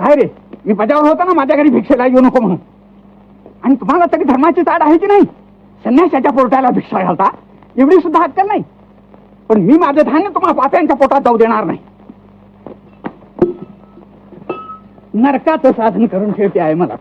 काय रे मी बजावर होतो ना माझ्या घरी भिक्षेला येऊ नको म्हणून. आणि तुम्हाला तरी धर्माची ताड आहे की नाही? संन्याशाच्या पोटाला भिक्षा घालता? एवढी सुद्धा अक्कल नाही. पण मी माझं धान्य तुम्हाला पाप्यांच्या पोटात जाऊ देणार नाही. नरकाचं साधन करून ठेवते आहे मला.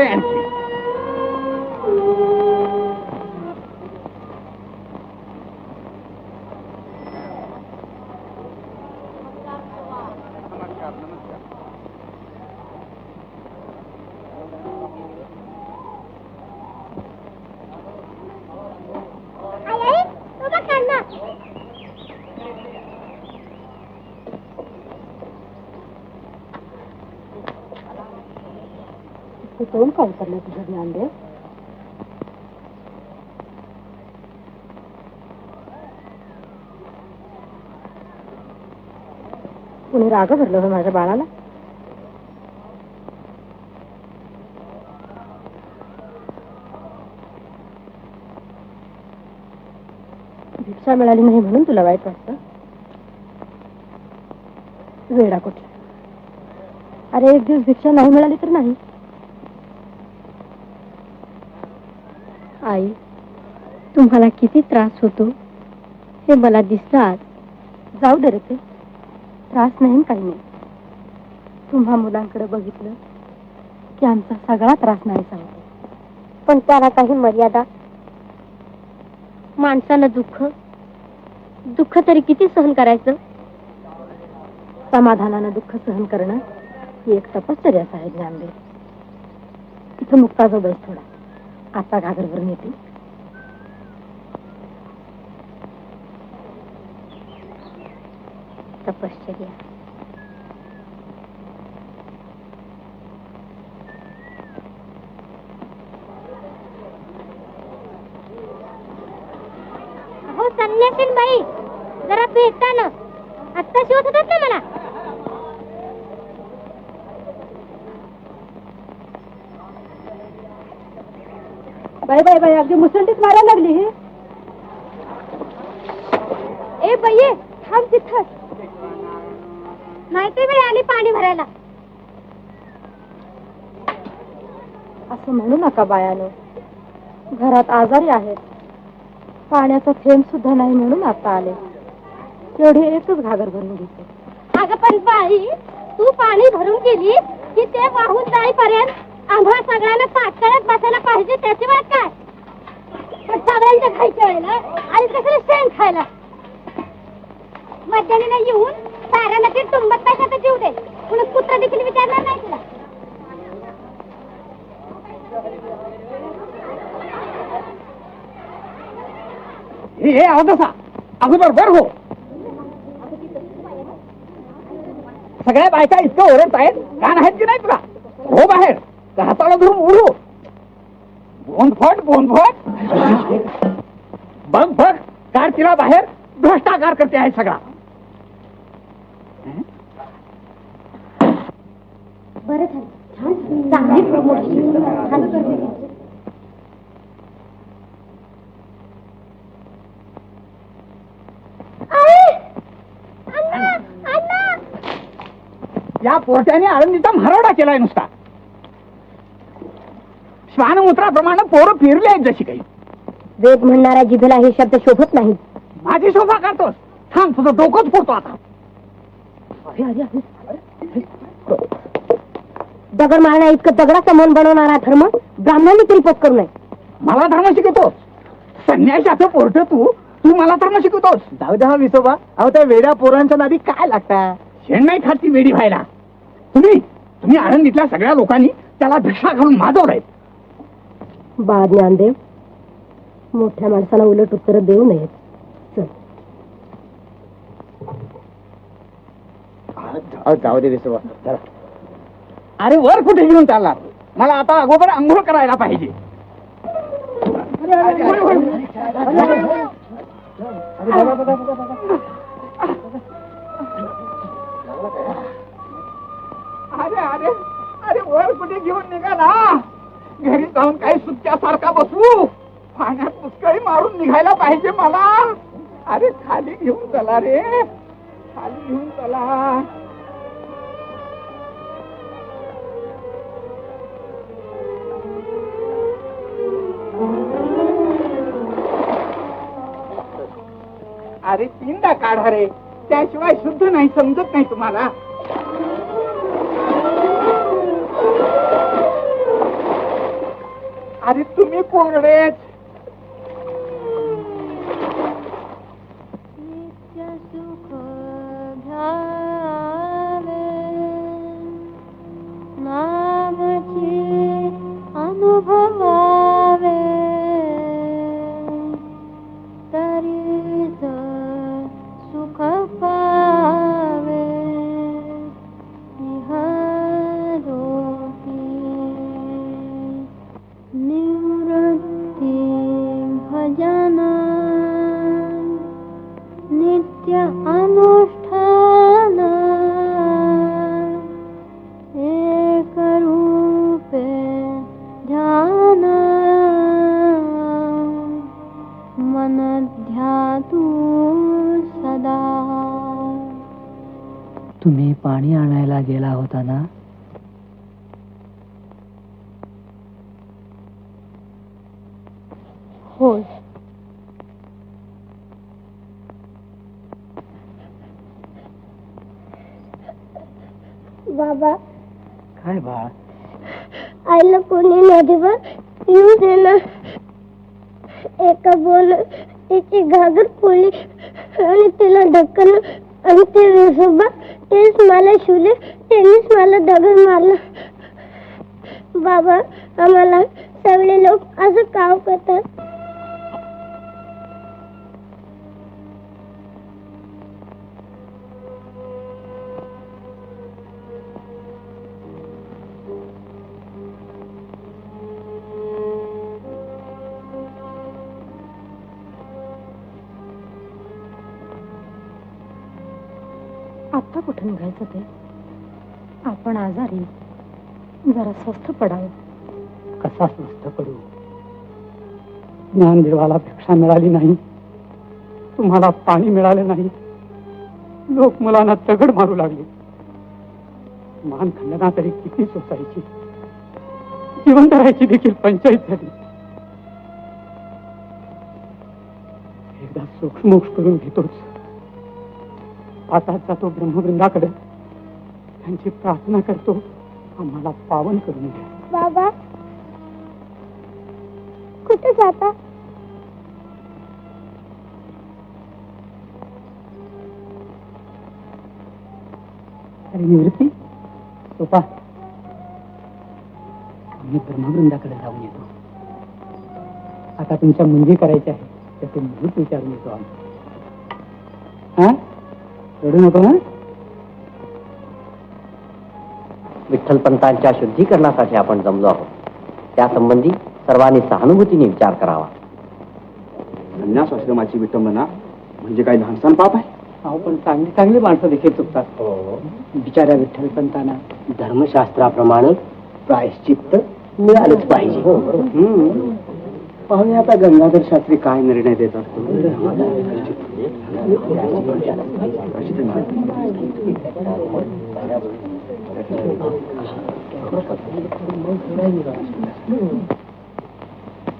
and कोण तोंड काय करलं तुझं ज्ञानदेव कुणी राग भरलं हो माझ्या बाळाला भिक्षा मिळाली नाही म्हणून तुला वाईट वाटतं वेळा कुठला अरे एक दिवस भिक्षा नाही मिळाली तर नाही। आई तुम्हाला किती त्रास होतो? हे मला दिसलं आज. जाऊ दे रे ते. त्रास नाही काही नाही. तुम्हा मुलांकडे बघितलं की आमचा सगळा त्रास नाही सांगतो. पण त्याला काही मर्यादा? माणसानं दुःख? दुःख तरी किती सहन करायचं? समाधानानं दुःख सहन करणं ही एक तपश्चर्याच आहे ज्ञानदेव. इथं मुक्ता जो बैस थोडा. आता घागर भरून येते. तपश्चर्या. हो संन्यासीन बाई जरा भेटता ना. आत्ता शिवत होतात ना मला. बाई बाई बाई अगदी मुसंडीत मारायला लागली ही. ए बाई थांब तिथं. नाही ते वेळ आली पाणी भरायला. असं म्हणू नका बायानो. घरात आजारी आहेत. पाण्याचा थेंब सुद्धा नाही म्हणून आता आले. तेवढी एकच घागर भरून घेते. अगं पण बाई तू पाणी भरून गेली की ते वाहून जाईपर्यंत आम्हा सगळ्यांना पातळत बसायला पाहिजे त्याची वाट काय? पण सगळ्यांच्या खायच्या वेळेला आणि कसं शेण खायला. मध्याने येऊन साऱ्यांना ते तुंबत पैसा तर जीव दे. कुणी कुत्रा देखील विचारणार नाही तुला. हे हे अवदसा अगोदर बर हो. सगळ्या बायका इतकं ओरडत आहेत कान आहेत की नाही तुला? हो बाहेर. का हाताला धरून उडू बोंदफट बोंदफट बघ बघ कार तिला बाहेर भ्रष्टाचार करते आहे सगळा. बरं झालं. छान. चांगली प्रमोशन या पोरट्याने आळंदीचा मराडा केलाय नुसता. श्वानमूत्राप्रमाणे पोरं फिरले आहेत जशी काही. वेद म्हणणाऱ्या जिभेला हे शब्द शोभत नाही. माझी शोभा काढतोस थांब तुझं डोकंच फोडतो आता. दगड मारण्या इतकं दगडाचं मन बनवणारा धर्म ब्राह्मणांनी तरी पत्करू नये. मला धर्म शिकवतोस. संन्याशाचं पोरट तू. तू मला धर्म शिकवतोस. जाऊ द्या विसोबा. अहो त्या वेड्या पोरांच्या नादी काय लागता? शेण नाही खात ती वेडी व्हायला. तुम्ही तुम्ही आनंदीतल्या सगळ्या लोकांनी. त्याला भिक्षा घालून माजवलंय. बाळ ज्ञानदेव मोठ्या माणसाला उलट उत्तर देऊ नयेत. चल. जाऊ दे विसवा. अरे वर कुठे घेऊन चालला? मला आता अगोदर आंघोळ करायला पाहिजे. अरे अरे अरे वर कुठे घेऊन निघाला? घरी जाऊन काही सुट्ट्यासारखा बसू. पाण्यात पुष्कळी मारून निघायला पाहिजे मला. अरे खाली घेऊन चला रे. खाली घेऊन चला. अरे तीनदा काढा रे. त्याशिवाय शुद्ध नाही समजत नाही तुम्हाला. अरे तुम्ही कोरडेच नित्य नित्य अनुष्ठान। एकरूपे ध्यान। मन ध्यातू सदा। तुम्ही पाणी आणायला गेला होता ना होय बाबा काय बाळ आईला कोणी नदीवर येऊ दे ना एका बोल तिची घागर पोली आणि तिला ढक्कन आणि ते विसोबा तेच मला शिवले. त्यांनीच मला दगड मारला. बाबा आम्हाला सगळे लोक असं काव करतात. आत्ता कुठं निघायचं ते? आपण आजारी जरा स्वस्थ पडावं. कसा स्वस्थ पडू? ज्ञानदेवाला भिक्षा मिळाली नाही. तुम्हाला पाणी मिळाले नाही. लोक मुलांना दगड मारू लागले. मान खंडना तरी किती सोसायची. जिवंत राहायची देखील पंचायत झाली. एकदा सूक्ष्मोक्ष करून घेतोच. आता जातो ब्रह्मवृंदाकडे त्यांची प्रार्थना करतो आम्हाला पावन करून घ्या बाबा कुठे जाता? अरे निवृत्ती सोपा. मी ब्रह्मवृंदाकडे जाऊन येतो. आता तुमच्या मुंजी करायची आहे तर ते मुलीच विचारून येतो आम्ही. रडू नको ना? विठ्ठलपंतांच्या शुद्धीकरणासाठी आपण जमलो आहोत. त्यासंबंधी सर्वांनी सहानुभूतीने विचार करावा. संन्यास आश्रमाची विटंबना म्हणजे काय लहानसान पाप आहे? अहो पण चांगली चांगली माणसं देखील चुकतात. बिचाऱ्या विठ्ठलपंतांना धर्मशास्त्राप्रमाणे प्रायश्चित्त मिळालंच पाहिजे. हम्म. पाहूया आता गंगाधर शास्त्री काय निर्णय देतात.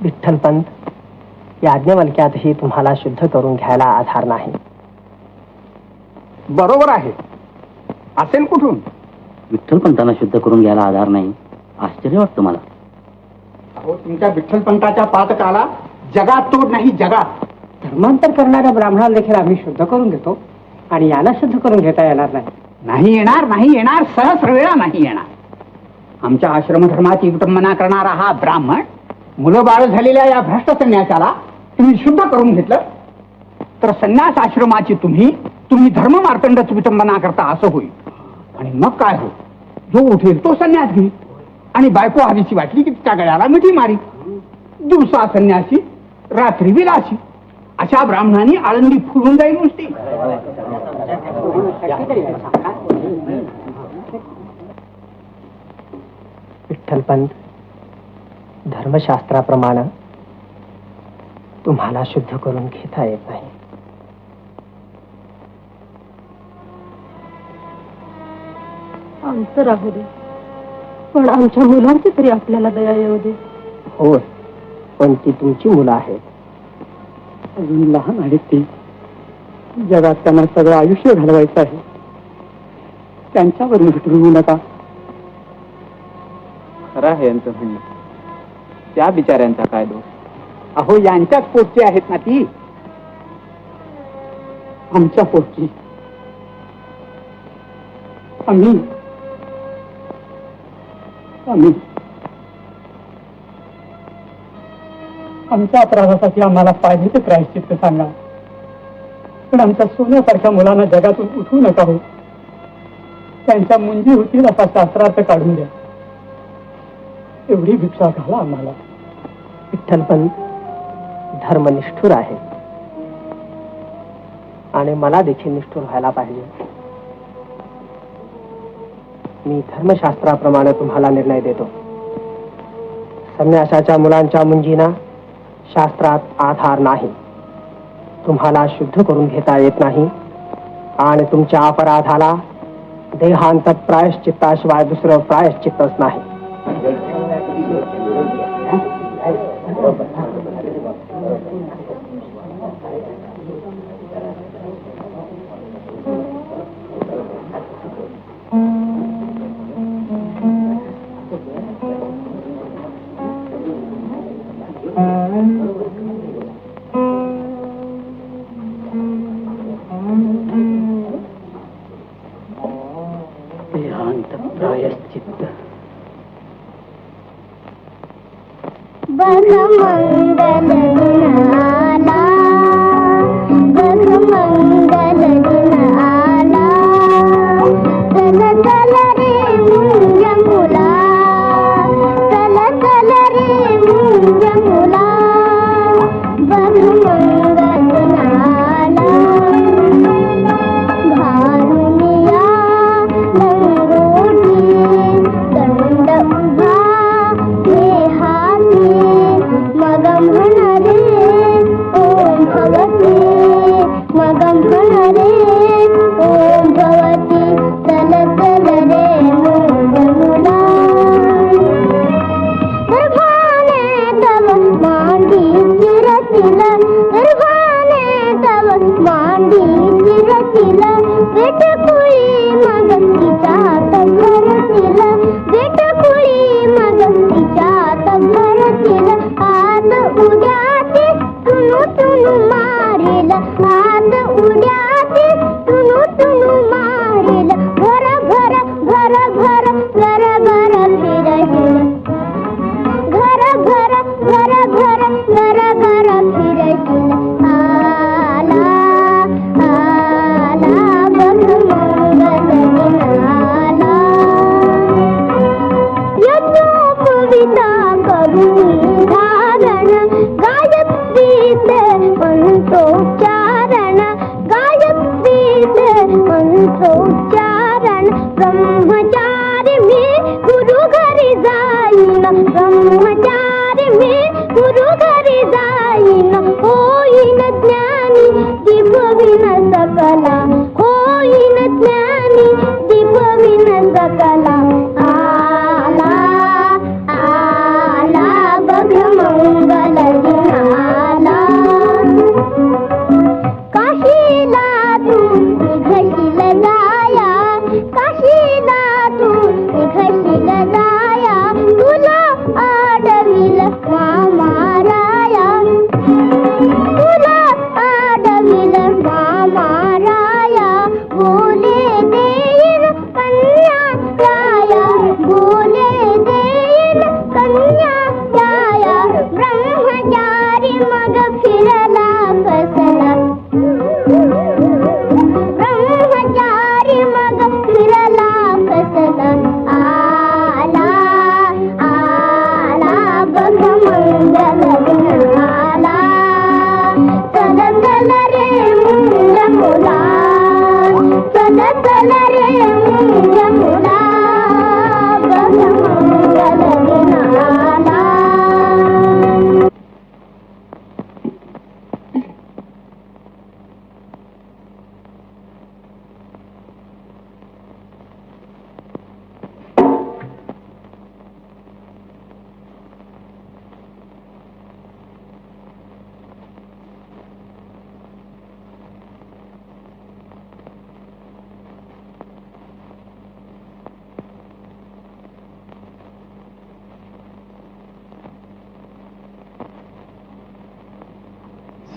विठ्ठलपंत याज्ञवल्क्यातही तुम्हाला शुद्ध करून घ्यायला आधार नाही. बरोबर आहे. असेल कुठून? विठ्ठलपंतांना शुद्ध करून घ्यायला आधार नाही. आश्चर्य वाटतं मला. अहो तुमच्या विठ्ठलपंताच्या पातकाला जगात तोड नाही जगात. धर्मांतर करणाऱ्या ब्राह्मणाला देखील आम्ही शुद्ध करून घेतो आणि याला शुद्ध करून घेता येणार नाही. नाही येणार नाही येणार सहस्र वेळा नाही येणार. आमच्या आश्रमधर्माची विटंबना करणारा हा ब्राह्मण मुलं बाळ झालेल्या या भ्रष्ट संन्यासाला तुम्ही शुद्ध करून घेतलं. तर संन्यास आश्रमाची तुम्ही तुम्ही धर्म मार्तंडच विटंबना करता असं होईल. आणि मग काय हो जो उठेल तो संन्यास घे आणि बायको हवीशी वाटली की तिच्या गळ्याला मिठी मारी. दिवसा संन्यासी रात्री विलासी अशा ब्राह्मणांनी आळंदी फुलून जाईल नुसती. विठ्ठलपंत धर्मशास्त्राप्रमाणे तुम्हाला शुद्ध करून घेता येत नाही. आमचं राहू दे. पण आमच्या मुलांची तरी आपल्याला दया येऊ दे. होय पण ती तुमची मुलं आहेत. अजून लहान आहेत ती. जगात त्यांना सगळं आयुष्य घालवायचं आहे. त्यांच्यावर मिटवू नका. खरं आहे यांचं म्हणणं त्या बिचाऱ्यांचा काय दोष? अहो यांच्याच पोटची आहेत ना ती. आमच्या पोटची. आम्ही आम्ही. आमच्या अपराधासाठी आम्हाला पाहिजे ते प्रायश्चित्त सांगा. पण आमच्या सोन्यासारख्या मुलांना जगातून उठवू नका हो. त्यांच्या मुंजी होतील असा शास्त्रार्थ काढून द्या. एवढी भिक्षा घाला आम्हाला. विठ्ठलपंत धर्मनिष्ठूर आहे. आणि मला देखील निष्ठूर व्हायला पाहिजे. मी धर्मशास्त्राप्रमाणे तुम्हाला निर्णय देतो. संन्यासाच्या मुलांच्या मुंजीना शास्त्रात आधार नाही. तुम्हाला शुद्ध करून घेता येत नाही आणि तुमच्या अपराधाला देहांत प्रायश्चित्ताशिवाय दुसरं प्रायश्चित्तच नाही. बघ Oh.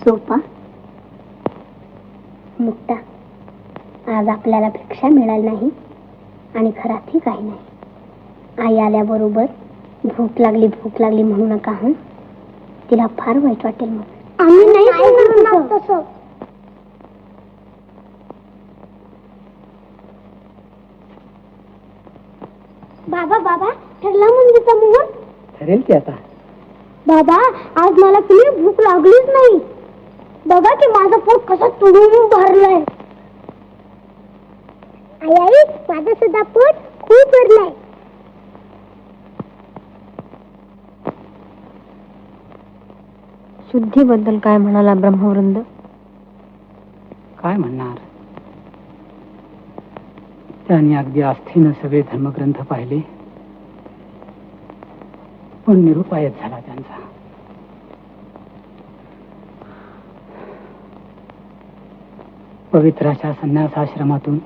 सोपा. मुक्ता. आज आपल्याला भिक्षा मिळाली नाही आणि घरातही काही नाही. आई आल्याबरोबर भूक लागली भूक लागली म्हणू नका हं? तिला फार वाईट वाटेल मग. आम्ही नाही तसं बाबा बाबा ठरला मंदिरचा मुहूर्त? ठरेल की आता? बाबा आज मला तुम्ही भूक लागलीच नाही. बघा की माझं पोट कसं तुडून भरलंय. आई आई माझं सुद्धा पोट खूप भरलंय. शुद्धीबद्दल काय म्हणाला ब्रह्मवृंद? काय म्हणणार? त्यांनी अगदी आस्थेनं सगळे धर्मग्रंथ पाहिले. पण निरुपायच झाला त्यांचा. पवित्र अशा संन्यासाश्रमातून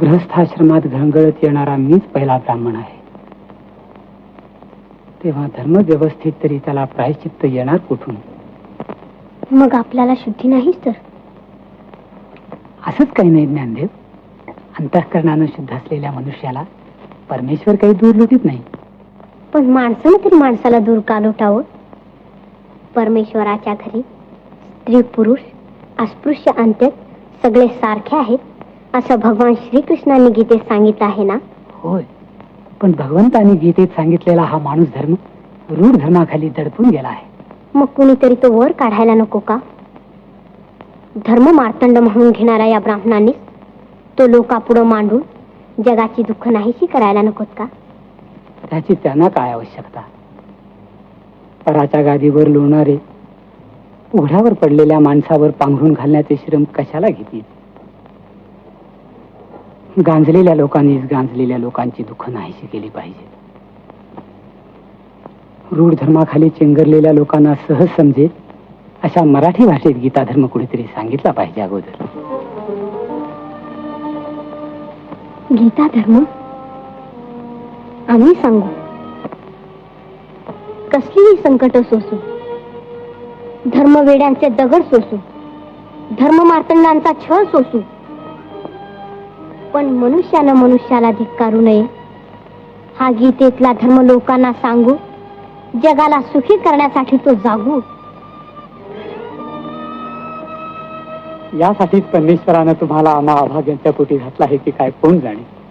गृहस्थाश्रमात घळघळत येणारा मीच पहिला ब्राह्मण आहे. तेव्हा धर्म व्यवस्थित तरी त्याला प्रायश्चित्त येणार कुठून? मग आपल्याला शुद्धी नाहीच तर? असंच काही नाही ज्ञानदेव. अंतःकरणानं शुद्ध असलेल्या मनुष्याला परमेश्वर काही दूर लुटीत नाही. पण माणसानं तरी माणसाला दूर का लोटावं? परमेश्वराच्या घरी स्त्री पुरुष अस्पृश्य अंत्य सगळे सारखे आहेत असं भगवान श्रीकृष्णांनी गीतेत सांगितलं आहे ना? होय. पण भगवंतानी गीतेत सांगितलेला हा माणूस धर्म रूढ धर्माखाली दडपून गेला आहे. मग कुणीतरी तो वर काढायला नको का? धर्म मार्तंड म्हणून घेणाऱ्या या ब्राह्मणांनी तो लोकापुढं मांडून जगाची दुःख नाहीशी करायला नकोत का? त्याची त्यांना काय आवश्यकता? पराच्या गादीवर लोणारे उघड्यावर पडलेल्या माणसावर पांघरून घालण्याचे श्रम कशाला घेतील? गांजलेल्या लोकांनीच गांजलेल्या लोकांची दुःख नाहीशी केली पाहिजे रूढ धर्माखाली चेंगरलेल्या लोकांना सहज समजेल अशा मराठी भाषेत गीता धर्म कुणीतरी सांगितला पाहिजे अगोदर. गीता धर्म आम्ही सांगू. कसलीही संकट सोसू. धर्मवेड्यांचे दगड सोसू. धर्म मार्तंडांचा छळ सोसू. पण मनुष्यानं मनुष्याला धिक्कारू नये. हा गीतेतला धर्म लोकांना सांगू जगाला सुखी करण्यासाठी तो जागू. यासाठीच परमेश्वरानं तुम्हाला आम्हा अभाग्यांच्या पोटी घातला आहे की काय कोण जाणे?